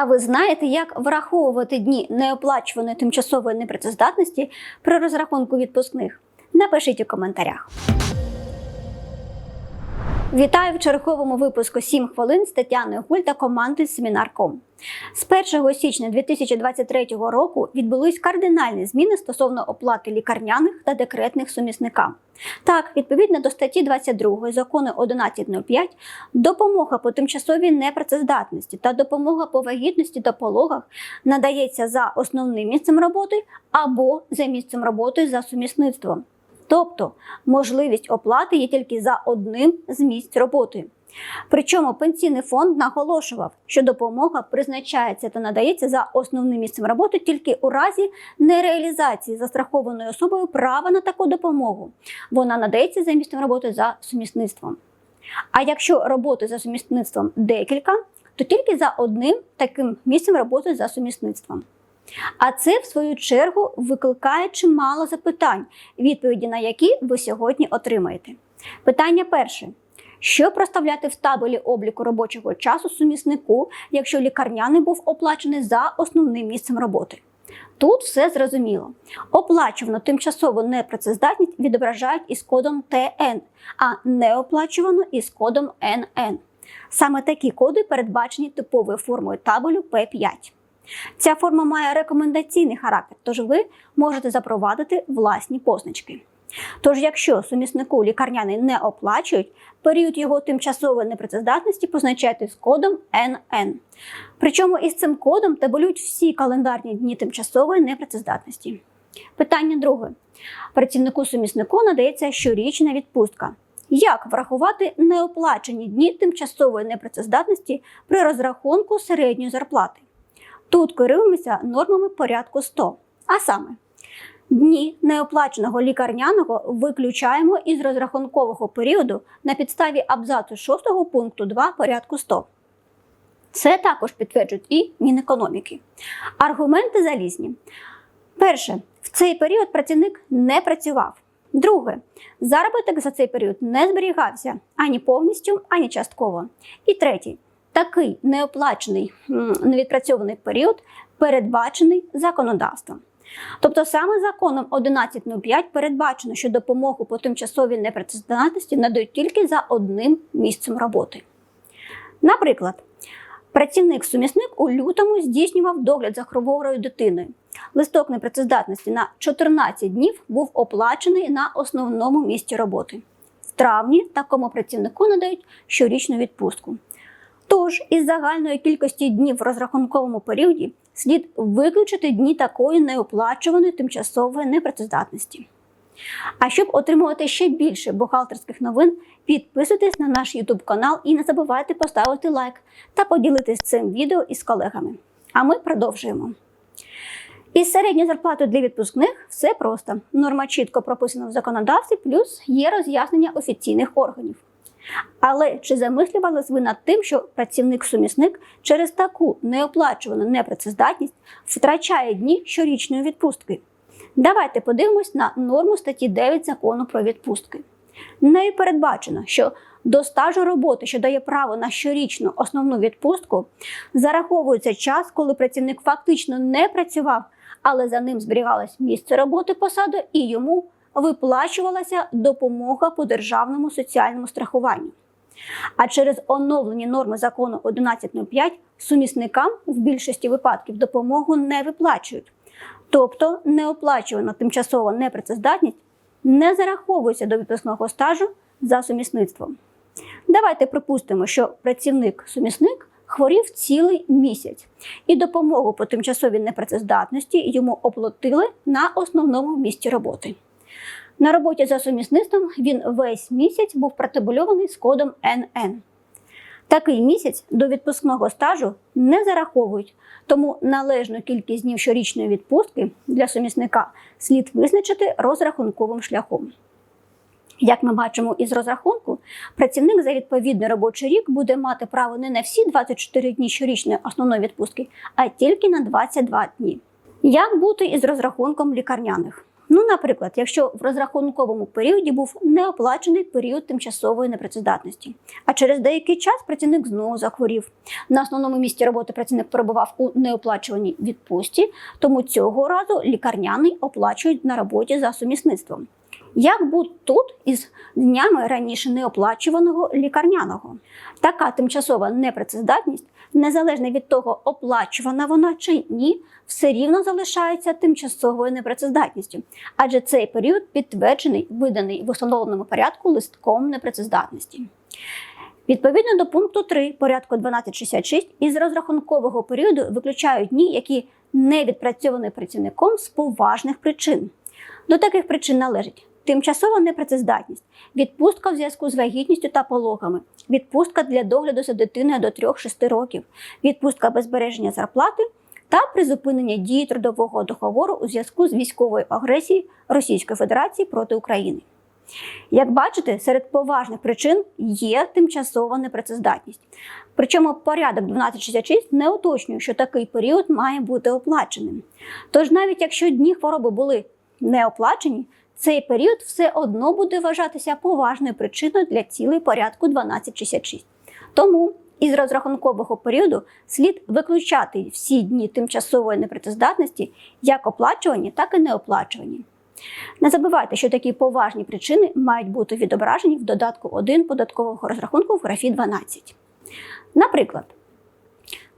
А ви знаєте, як враховувати дні неоплачуваної тимчасової непрацездатності при розрахунку відпускних? Напишіть у коментарях. Вітаю в черговому випуску 7 хвилин з Тетяною Гуль та командою Семінар.ком. З 1 січня 2023 року відбулись кардинальні зміни стосовно оплати лікарняних та декретних сумісникам. Так, відповідно до статті 22 закону 1105, допомога по тимчасовій непрацездатності та допомога по вагітності та пологах надається за основним місцем роботи або за місцем роботи за сумісництвом. Тобто можливість оплати є тільки за одним з місць роботи. Причому пенсійний фонд наголошував, що допомога призначається та надається за основним місцем роботи тільки у разі нереалізації застрахованою особою права на таку допомогу. Вона надається за місцем роботи за сумісництвом. А якщо роботи за сумісництвом декілька, то тільки за одним таким місцем роботи за сумісництвом. А це, в свою чергу, викликає чимало запитань, відповіді на які ви сьогодні отримаєте. Питання перше. Що проставляти в табелі обліку робочого часу суміснику, якщо лікарняний був оплачений за основним місцем роботи? Тут все зрозуміло. Оплачувану тимчасову непрацездатність відображають із кодом ТН, а неоплачувану із кодом НН. Саме такі коди передбачені типовою формою табелю П5. Ця форма має рекомендаційний характер, тож ви можете запровадити власні позначки. Тож, якщо суміснику лікарняний не оплачують, період його тимчасової непрацездатності позначайте з кодом НН. Причому із цим кодом табелюють всі календарні дні тимчасової непрацездатності. Питання друге. Працівнику суміснику надається щорічна відпустка. Як врахувати неоплачені дні тимчасової непрацездатності при розрахунку середньої зарплати? Тут керуємося нормами порядку 100. А саме, дні неоплаченого лікарняного виключаємо із розрахункового періоду на підставі абзацу 6 пункту 2 порядку 100. Це також підтверджують і Мінекономіки. Аргументи залізні. Перше, в цей період працівник не працював. Друге, заробіток за цей період не зберігався ані повністю, ані частково. І третє, такий неоплачений невідпрацьований період передбачений законодавством. Тобто саме законом 11.05 передбачено, що допомогу по тимчасовій непрацездатності надають тільки за одним місцем роботи. Наприклад, працівник-сумісник у лютому здійснював догляд за хворою дитиною. Листок непрацездатності на 14 днів був оплачений на основному місці роботи. В травні такому працівнику надають щорічну відпустку. Тож із загальної кількості днів в розрахунковому періоді слід виключити дні такої неоплачуваної тимчасової непрацездатності. А щоб отримувати ще більше бухгалтерських новин, підписуйтесь на наш YouTube канал і не забувайте поставити лайк та поділитись цим відео із колегами. А ми продовжуємо. Із середньою зарплатою для відпускних все просто. Норма чітко прописана в законодавстві, плюс є роз'яснення офіційних органів. Але чи замислювались ви над тим, що працівник-сумісник через таку неоплачувану непрацездатність втрачає дні щорічної відпустки? Давайте подивимось на норму статті 9 закону про відпустки. Нею передбачено, що до стажу роботи, що дає право на щорічну основну відпустку, зараховується час, коли працівник фактично не працював, але за ним зберігалось місце роботи посади і йому виплачувалася допомога по державному соціальному страхуванню. А через оновлені норми закону 11.05 сумісникам в більшості випадків допомогу не виплачують. Тобто неоплачувана тимчасова непрацездатність не зараховується до відпускного стажу за сумісництвом. Давайте припустимо, що працівник-сумісник хворів цілий місяць, і допомогу по тимчасовій непрацездатності йому оплатили на основному місці роботи. На роботі за сумісництвом він весь місяць був протабульований з кодом НН. Такий місяць до відпускного стажу не зараховують, тому належну кількість днів щорічної відпустки для сумісника слід визначити розрахунковим шляхом. Як ми бачимо із розрахунку, працівник за відповідний робочий рік буде мати право не на всі 24 дні щорічної основної відпустки, а тільки на 22 дні. Як бути із розрахунком лікарняних? Ну, наприклад, якщо в розрахунковому періоді був неоплачений період тимчасової непрацездатності, а через деякий час працівник знову захворів. На основному місці роботи працівник перебував у неоплачуваній відпустці, тому цього разу лікарняний оплачують на роботі за сумісництвом. Як бути тут із днями раніше неоплачуваного лікарняного? Така тимчасова непрацездатність, незалежно від того, оплачувана вона чи ні, все рівно залишається тимчасовою непрацездатністю, адже цей період підтверджений, виданий в установленому порядку листком непрацездатності. Відповідно до пункту 3 порядку 1266 із розрахункового періоду виключають дні, які не відпрацьовані працівником з поважних причин. До таких причин належить тимчасова непрацездатність, відпустка в зв'язку з вагітністю та пологами, відпустка для догляду за дитиною до 3-6 років, відпустка без збереження зарплати та призупинення дії трудового договору у зв'язку з військовою агресією Російської Федерації проти України. Як бачите, серед поважних причин є тимчасова непрацездатність. Причому порядок 1266 не уточнює, що такий період має бути оплаченим. Тож навіть якщо дні хвороби були не оплачені, цей період все одно буде вважатися поважною причиною для цілей порядку 1266. Тому із розрахункового періоду слід виключати всі дні тимчасової непрацездатності як оплачувані, так і неоплачувані. Не забувайте, що такі поважні причини мають бути відображені в додатку 1 податкового розрахунку в графі 12. Наприклад,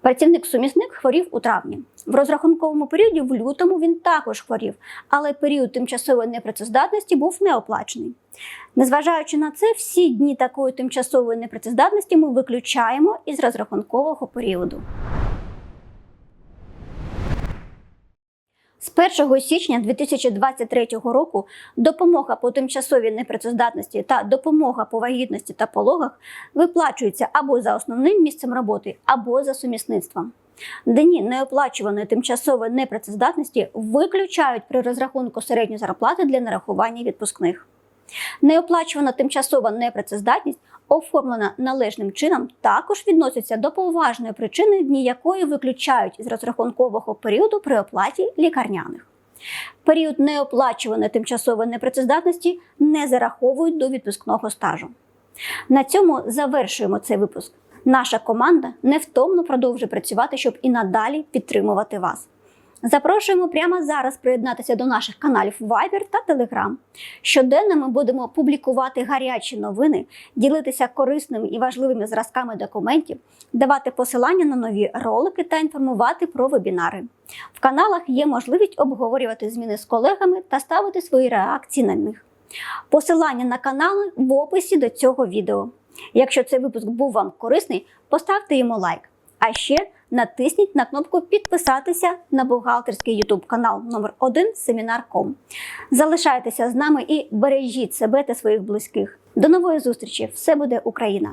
працівник-сумісник хворів у травні. В розрахунковому періоді в лютому він також хворів, але період тимчасової непрацездатності був неоплачений. Незважаючи на це, всі дні такої тимчасової непрацездатності ми виключаємо із розрахункового періоду. З 1 січня 2023 року допомога по тимчасовій непрацездатності та допомога по вагітності та пологах виплачуються або за основним місцем роботи, або за сумісництвом. Дні неоплачуваної тимчасової непрацездатності виключають при розрахунку середньої зарплати для нарахування відпускних. Неоплачувана тимчасова непрацездатність, оформлена належним чином, також відноситься до поважної причини, дні якої виключають з розрахункового періоду при оплаті лікарняних. Період неоплачуваної тимчасової непрацездатності не зараховують до відпускного стажу. На цьому завершуємо цей випуск. Наша команда невтомно продовжує працювати, щоб і надалі підтримувати вас. Запрошуємо прямо зараз приєднатися до наших каналів Viber та Telegram. Щоденно ми будемо публікувати гарячі новини, ділитися корисними і важливими зразками документів, давати посилання на нові ролики та інформувати про вебінари. В каналах є можливість обговорювати зміни з колегами та ставити свої реакції на них. Посилання на канали в описі до цього відео. Якщо цей випуск був вам корисний, поставте йому лайк. А ще натисніть на кнопку Підписатися на бухгалтерський YouTube канал номер 1 Семінар.ком. Залишайтеся з нами і бережіть себе та своїх близьких. До нової зустрічі! Все буде Україна!